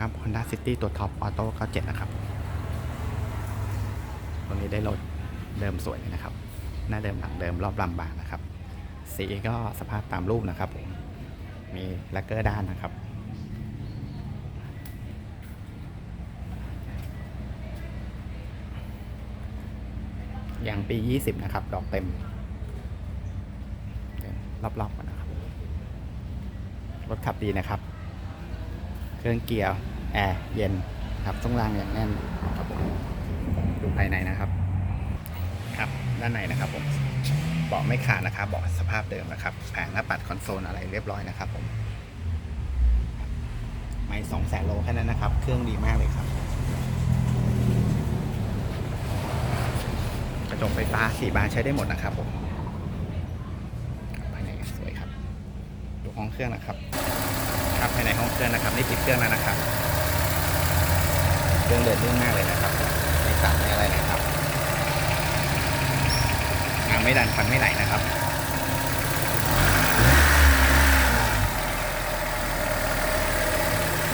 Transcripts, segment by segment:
ครับ Honda City ตัวท็อปออโต้97 นะครับตัวนี้ได้รถเดิมสวยนะครับ หน้าเดิมหลังเดิมรอบลำบางนะครับ สีก็สภาพตามรูปนะครับผม มีแลกเกอร์ด้านนะครับอย่างปี 20 นะครับ ดอกเต็ม รอบๆกันนะครับ รถขับดีนะครับ เครื่องเกียร์แอร์เย็นครับช่วงล่างอย่างแน่นครับผมดูภายในนะครับ ครับด้านในนะครับผมเบาะไม่ขาดนะครับเบาะสภาพเดิมนะครับแผงหน้าปัดคอนโซลอะไรเรียบร้อยนะครับผมไม่สองแสนโลแค่นั้นนะครับ เครื่องดีมากเลยครับกระจกไฟฟ้าสี่บานใช้ได้หมดนะครับผมภายในสวยครับดูห้องเครื่องนะครับ ครับภายในห้องเครื่องนะครับนี่ปิดเครื่องแล้วนะครับเครื่องเดินลื่นมากเลยนะครับไม่สั่นไม่อะไรนะครับยางไม่ดันฟันไม่ไหลนะครับ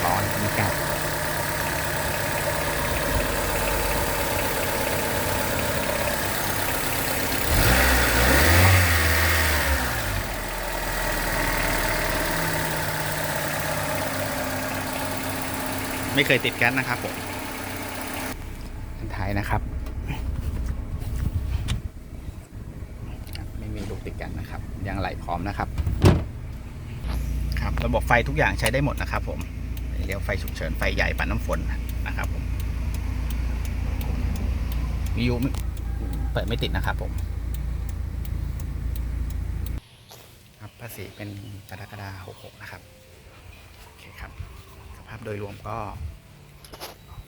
ร้อนมีกัด ไม่เคยติดแก๊สนะครับผมอันท้ายนะครับ ไม่มีลูกติดกันนะครับ ยังไหลพร้อมนะครับ ครับระบบไฟทุกอย่างใช้ได้หมดนะครับ ผมเลี้ยวไฟฉุกเฉินไฟใหญ่ปัดน้ำฝนนะครับผมวิวยูเปิดไม่ติดนะครับผมครับภาษีเป็นกรกฎาคม66นะครับ โอเคครับ ครับ โดยรวมก็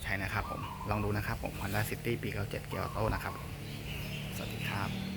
ใช่นะครับผม ลองดูนะครับผม Honda City ปี 97 เกียร์ออโต้นะครับ สวัสดีครับ